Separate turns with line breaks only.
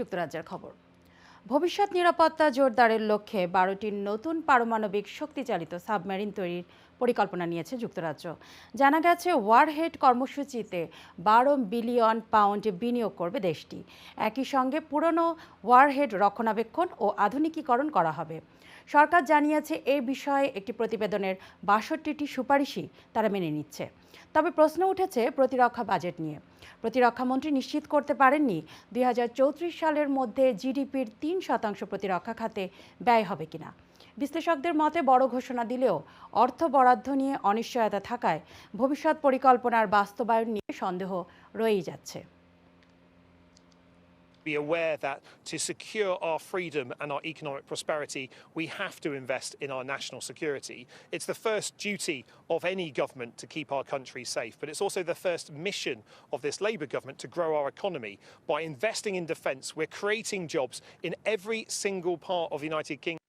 যুক্তরাজ্যের খবর। ভবিষ্যৎ নিরাপত্তা জোরদারের লক্ষ্যে বারোটি নতুন পারমাণবিক শক্তিচালিত সাবমেরিন তৈরির পরিকল্পনা নিয়েছে যুক্তরাজ্য। জানা গেছে, ওয়ারহেড কর্মসূচিতে বারো বিলিয়ন পাউন্ড বিনিয়োগ করবে দেশটি। একই সঙ্গে পুরনো ওয়ারহেড রক্ষণাবেক্ষণ ও আধুনিকীকরণ করা হবে। সরকার জানিয়েছে এই বিষয়ে একটি প্রতিবেদনের বাষট্টিটি সুপারিশই তারা মেনে নিচ্ছে। তবে প্রশ্ন উঠেছে, প্রতিরক্ষা বাজেট নিয়ে। প্রতিরক্ষামন্ত্রী নিশ্চিত করতে পারেননি দুই হাজার চৌত্রিশ সালের মধ্যে জিডিপির তিন শতাংশ প্রতিরক্ষা খাতে ব্যয় হবে কিনা। বিশ্লেষকদের মতে বড় ঘোষণা দিলেও অর্থ বরাদ্দ নিয়ে অনিশ্চয়তা থাকায় ভবিষ্যৎ পরিকল্পনার বাস্তবায়ন নিয়ে সন্দেহ রয়েই যাচ্ছে।
Be aware that to secure our freedom and our economic prosperity, we have to invest in our national security. It's the first duty of any government to keep our country safe, but it's also the first mission of this Labour government to grow our economy. By investing in defence, we're creating jobs in every single part of the United Kingdom.